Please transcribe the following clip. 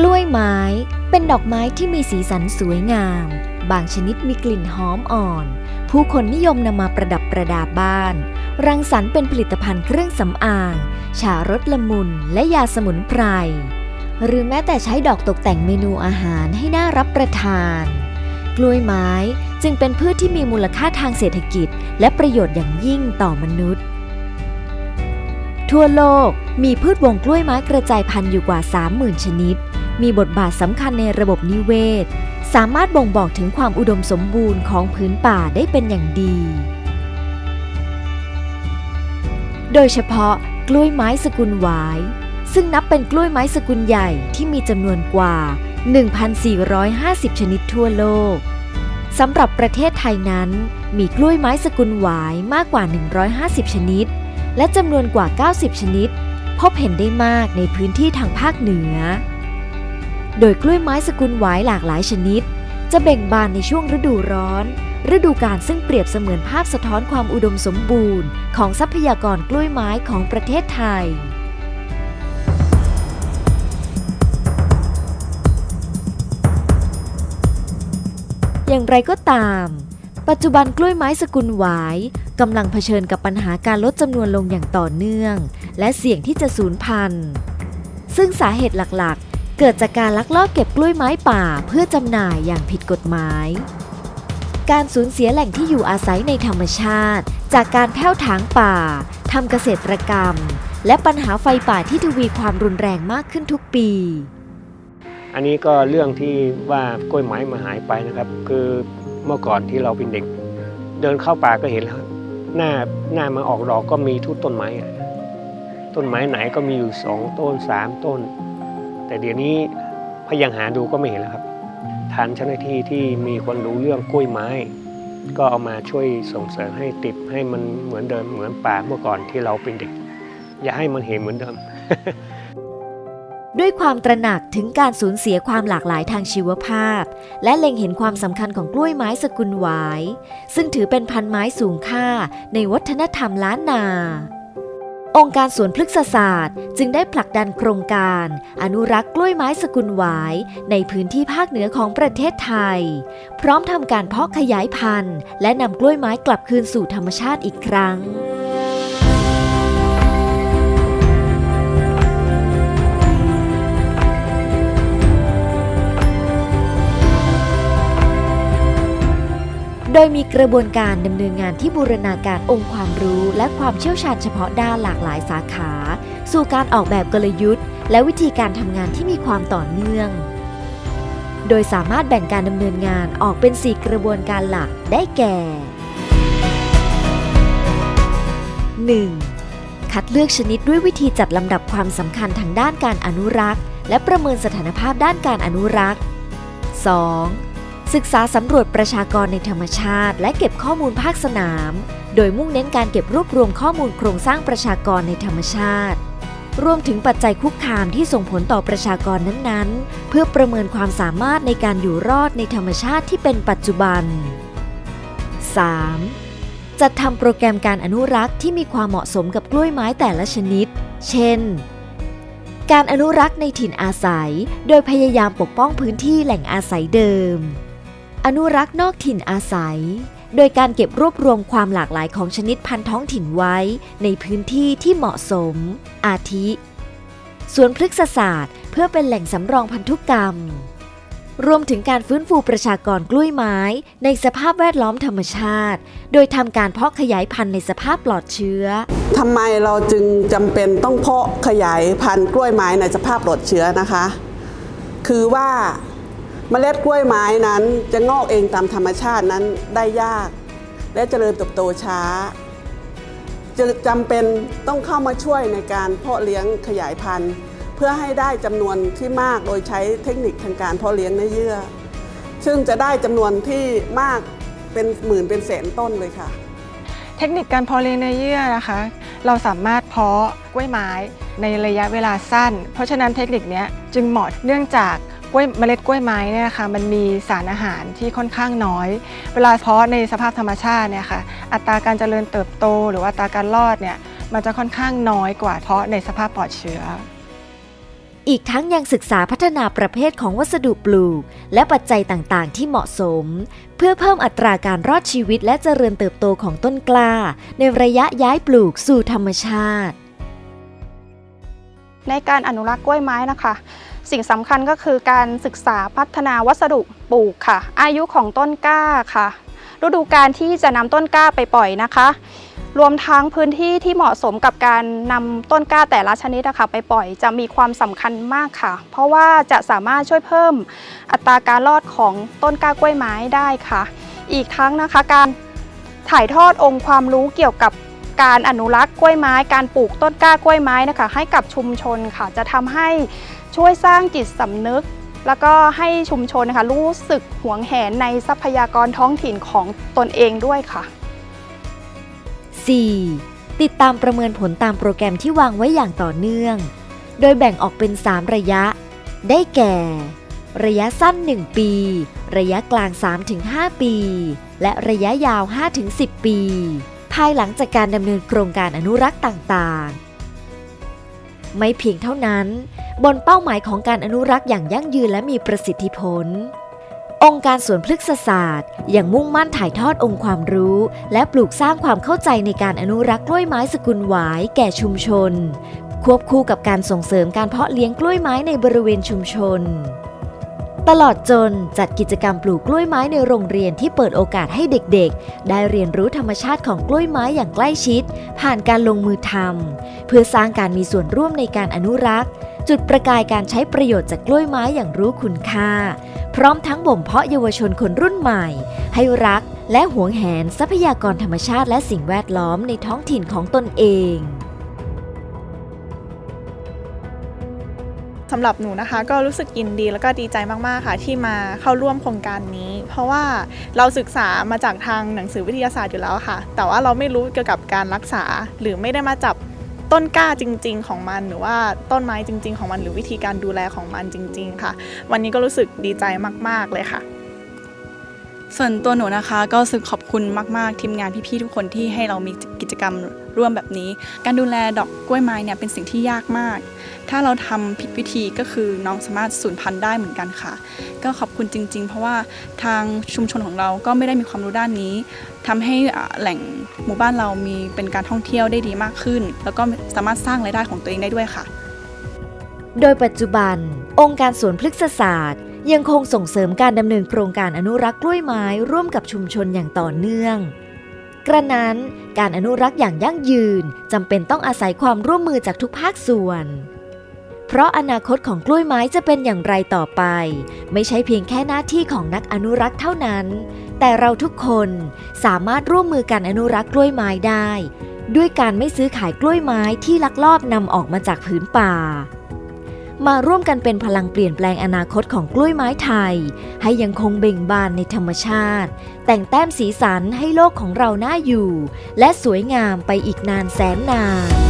กล้วยไม้เป็นดอกไม้ที่มีสีสันสวยงาม บางชนิดมีกลิ่นหอมอ่อน ผู้คนนิยมนำมาประดับประดาบ้าน รังสรรค์เป็นผลิตภัณฑ์เครื่องสำอางฉารสละมุนและยาสมุนไพร หรือแม้แต่ใช้ดอกตกแต่งเมนูอาหารให้น่ารับประทาน กล้วยไม้จึงเป็นพืชที่มีมูลค่าทางเศรษฐกิจ และประโยชน์อย่างยิ่งต่อมนุษย์ ทั่วโลกมีพืชวงกล้วยไม้กระจายพันธุ์อยู่กว่า 30,000 ชนิด มีบทบาทสำคัญในระบบนิเวศ สามารถบ่งบอกถึงความอุดมสมบูรณ์ของพื้นป่าได้เป็นอย่างดี โดยเฉพาะกล้วยไม้สกุลหวาย ซึ่งนับเป็นกล้วยไม้สกุลใหญ่ที่มีจำนวนกว่า 1,450 ชนิดทั่วโลกสำหรับประเทศไทยนั้น มีกล้วยไม้สกุลหวายมากกว่า 150 ชนิด และจำนวนกว่า 90 ชนิด พบเห็นได้มากในพื้นที่ทางภาคเหนือ โดยกล้วยไม้สกุลหวายหลากหลายชนิด จะเบ่งบานในช่วงฤดูร้อน ฤดูกาลซึ่งเปรียบเสมือนภาพสะท้อนความอุดมสมบูรณ์ ของทรัพยากรกล้วยไม้ของประเทศไทยอย่างไรก็ตาม ปัจจุบันกล้วยไม้สกุลหวายกำลังเผชิญกับปัญหาการลดจำนวนลงอย่างต่อเนื่อง และเสี่ยงที่จะสูญพันธุ์ ซึ่งสาเหตุหลัก เกิดจากการลักลอบเก็บกล้วยไม้ป่าเพื่อจำหน่ายอย่างผิดกฎหมาย การสูญเสียแหล่งที่อยู่อาศัยในธรรมชาติ จากการแผ้วถางป่าทำเกษตรกรรม และปัญหาไฟป่าที่ทวีความรุนแรงมากขึ้นทุกปี อันนี้ก็เรื่องที่ว่ากล้วยไม้มาหายไปนะครับ คือเมื่อก่อนที่เราเป็นเด็ก เดินเข้าป่าก็เห็นแล้วหน้าหน้ามาออกดอกก็มีทุกต้นไม้ต้นไม้ไหนก็มีอยู่สองต้นสามต้น แต่เดี๋ยวนี้พยายามหาดูก็ไม่เห็นแล้วครับทานเจ้าหน้าที่ที่มีคนรู้เรื่องกล้วยไม้ ก็เอามาช่วยส่งเสริมให้ติดให้มันเหมือนเดิมเหมือนป่าเมื่อก่อนที่เราเป็นเด็ก อย่าให้มันเห็นเหมือนเดิม ด้วยความตระหนักถึงการสูญเสียความหลากหลายทางชีวภาพ และเล็งเห็นความสำคัญของกล้วยไม้สกุลหวาย ซึ่งถือเป็นพันไม้สูงค่าในวัฒนธรรมล้านนา องค์การสวนพฤกษศาสตร์ จึงได้ผลักดันโครงการ อนุรักษ์กล้วยไม้สกุลหวาย ในพื้นที่ภาคเหนือของประเทศไทย พร้อมทำการเพาะขยายพันธุ์ และนำกล้วยไม้กลับคืนสู่ธรรมชาติอีกครั้ง โดยมีกระบวนการดำเนินงานที่บูรณาการองค์ความรู้ และความเชี่ยวชาญเฉพาะด้านหลากหลายสาขา สู่การออกแบบกลยุทธ์ และวิธีการทำงานที่มีความต่อเนื่อง โดยสามารถแบ่งการดำเนินงานออกเป็น 4 กระบวนการหลักได้แก่ 1. คัดเลือกชนิดด้วยวิธีจัดลำดับความสำคัญทางด้านการอนุรักษ์ และประเมินสถานภาพด้านการอนุรักษ์ 2. ศึกษาสำรวจประชากรในธรรมชาติ และเก็บข้อมูลภาคสนาม โดยมุ่งเน้นการเก็บรวบรวมข้อมูลโครงสร้างประชากรในธรรมชาติ รวมถึงปัจจัยคุกคามที่ส่งผลต่อประชากรนั้นๆ เพื่อประเมินความสามารถในการอยู่รอดในธรรมชาติที่เป็นปัจจุบัน 3. จัดทำโปรแกรมการอนุรักษ์ที่มีความเหมาะสมกับกล้วยไม้แต่ละชนิด เช่น การอนุรักษ์ในถิ่นอาศัย โดยพยายามปกป้องพื้นที่แหล่งอาศัยเดิม อนุรักษ์นอกถิ่นอาศัย โดยการเก็บรวบรวมความหลากหลายของชนิดพันธุ์ท้องถิ่นไว้ ในพื้นที่ที่เหมาะสม อาทิสวนพฤกษศาสตร์ เพื่อเป็นแหล่งสำรองพันธุกรรม รวมถึงการฟื้นฟูประชากรกล้วยไม้ ในสภาพแวดล้อมธรรมชาติ โดยทำการเพาะขยายพันธุ์ในสภาพปลอดเชื้อทำไมเราจึงจำเป็นต้องเพาะขยายพันธุ์กล้วยไม้ในสภาพปลอดเชื้อนะคะ คือว่า เมล็ดกล้วยไม้นั้นจะงอกเองตามธรรมชาตินั้นได้ยาก และเจริญเติบโตช้าจะจำเป็นต้องเข้ามาช่วยในการเพาะเลี้ยงขยายพันธุ์ เพื่อให้ได้จำนวนที่มากโดยใช้เทคนิคทางการเพาะเลี้ยงเนื้อเยื่อ ซึ่งจะได้จำนวนที่มากเป็นหมื่นเป็นแสนต้นเลยค่ะ เทคนิคการเพาะเลี้ยงเนื้อเยื่อนะคะ เราสามารถเพาะกล้วยไม้ในระยะเวลาสั้น เพราะฉะนั้นเทคนิคนี้จึงเหมาะเนื่องจาก ล้วยเมล็ดกล้วยไม้เนี่ยนะคะมันมีสารอาหารที่ค่อนข้างน้อย เวลาเพาะในสภาพธรรมชาติเนี่ยค่ะอัตราการเจริญเติบโต หรือว่าอัตราการรอดเนี่ยมันจะค่อนข้างน้อยกว่าเพาะในสภาพปลอดเชื้อ อีกทั้งยังศึกษาพัฒนาประเภทของวัสดุปลูก และปัจจัยต่างๆ ที่เหมาะสม เพื่อเพิ่มอัตราการรอดชีวิตและเจริญเติบโตของต้นกล้า ในระยะย้ายปลูกสู่ธรรมชาติ ในการอนุรักษ์กล้วยไม้นะคะ สิ่งสำคัญก็คือการศึกษาพัฒนาวัสดุปลูกค่ะ อายุของต้นกล้าค่ะ ฤดูการที่จะนำต้นกล้าไปปล่อยนะคะ รวมทั้งพื้นที่ที่เหมาะสมกับการนำต้นกล้าแต่ละชนิดนะคะไปปล่อยจะมีความสำคัญมากค่ะ เพราะว่าจะสามารถช่วยเพิ่มอัตราการรอดของต้นกล้ากล้วยไม้ได้ค่ะ อีกทั้งนะคะการถ่ายทอดองค์ความรู้เกี่ยวกับ การอนุรักษ์กล้วยไม้ การปลูกต้นกล้ากล้วยไม้นะคะให้กับชุมชนค่ะ จะทำให้ช่วยสร้างจิตสำนึก แล้วก็ให้ชุมชนนะคะรู้สึกหวงแหนในทรัพยากรท้องถิ่นของตนเองด้วยค่ะ 4. ติดตามประเมินผลตามโปรแกรมที่วางไว้อย่างต่อเนื่อง โดยแบ่งออกเป็น 3 ระยะ ได้แก่ ระยะสั้น 1 ปี ระยะกลาง 3-5 ปี และระยะยาว 5-10 ปี ภายหลังจากการดำเนินโครงการอนุรักษ์ต่างๆ ไม่เพียงเท่านั้น บนเป้าหมายของการอนุรักษ์อย่างยั่งยืนและมีประสิทธิผล องค์การสวนพฤกษศาสตร์ยังมุ่งมั่นถ่ายทอดองค์ความรู้ และปลูกสร้างความเข้าใจในการอนุรักษ์กล้วยไม้สกุลหวายแก่ชุมชน ควบคู่กับการส่งเสริมการเพาะเลี้ยงกล้วยไม้ในบริเวณชุมชน ตลอดจนจัดกิจกรรมปลูกกล้วยไม้ในโรงเรียนที่เปิดโอกาสให้เด็กๆ ได้เรียนรู้ธรรมชาติของกล้วยไม้อย่างใกล้ชิด ผ่านการลงมือทำเพื่อสร้างการมีส่วนร่วมในการอนุรักษ์ จุดประกายการใช้ประโยชน์จากกล้วยไม้อย่างรู้คุณค่า พร้อมทั้งบ่มเพาะเยาวชนคนรุ่นใหม่ ให้รักและหวงแหนทรัพยากรธรรมชาติและสิ่งแวดล้อมในท้องถิ่นของตนเอง สำหรับหนูนะคะก็รู้สึกยินดีแล้วก็ดีใจมากๆค่ะ ที่มาเข้าร่วมโครงการนี้ เพราะว่าเราศึกษามาจากทางหนังสือวิทยาศาสตร์อยู่แล้วค่ะ แต่ว่าเราไม่รู้เกี่ยวกับการรักษา หรือไม่ได้มาจับต้นกล้าจริง ๆ ของมัน หรือว่าต้นไม้จริง ๆ ของมัน หรือวิธีการดูแลของมันจริง ๆ ค่ะ วันนี้ก็รู้สึกดีใจมาก ๆเลยค่ะ ส่วนตัวหนูนะคะก็รู้สึกขอบคุณมาก ๆ ทีมงานพี่ ๆ ทุกคนที่ให้เรามีกิจกรรมร่วมแบบนี้ การดูแลดอกกล้วยไม้เนี่ยเป็นสิ่งที่ยากมาก ถ้าเราทำผิดวิธีก็คือน้องสามารถสูญพันธุ์ได้เหมือนกันค่ะ ก็ขอบคุณจริง ๆ เพราะว่าทางชุมชนของเราก็ไม่ได้มีความรู้ด้านนี้ทำให้แหล่งหมู่บ้านเรามีเป็นการท่องเที่ยวได้ดีมากขึ้น แล้วก็สามารถสร้างรายได้ของตัวเองได้ด้วยค่ะ โดยปัจจุบัน องค์การสวนพฤกษศาสตร์ ยังคงส่งเสริมการดำเนินโครงการอนุรักษ์กล้วยไม้ร่วมกับชุมชนอย่างต่อเนื่อง กระนั้นการอนุรักษ์อย่างยั่งยืนจำเป็นต้องอาศัยความร่วมมือจากทุกภาคส่วน เพราะอนาคตของกล้วยไม้จะเป็นอย่างไรต่อไป ไม่ใช่เพียงแค่หน้าที่ของนักอนุรักษ์เท่านั้น แต่เราทุกคนสามารถร่วมมือกันอนุรักษ์กล้วยไม้ได้ ด้วยการไม่ซื้อขายกล้วยไม้ที่ลักลอบนำออกมาจากผืนป่า มาร่วมกันเป็นพลังเปลี่ยนแปลงอนาคตของกล้วยไม้ไทย ให้ยังคงเบ่งบานในธรรมชาติ แต่งแต้มสีสันให้โลกของเราน่าอยู่ และสวยงามไปอีกนานแสนนาน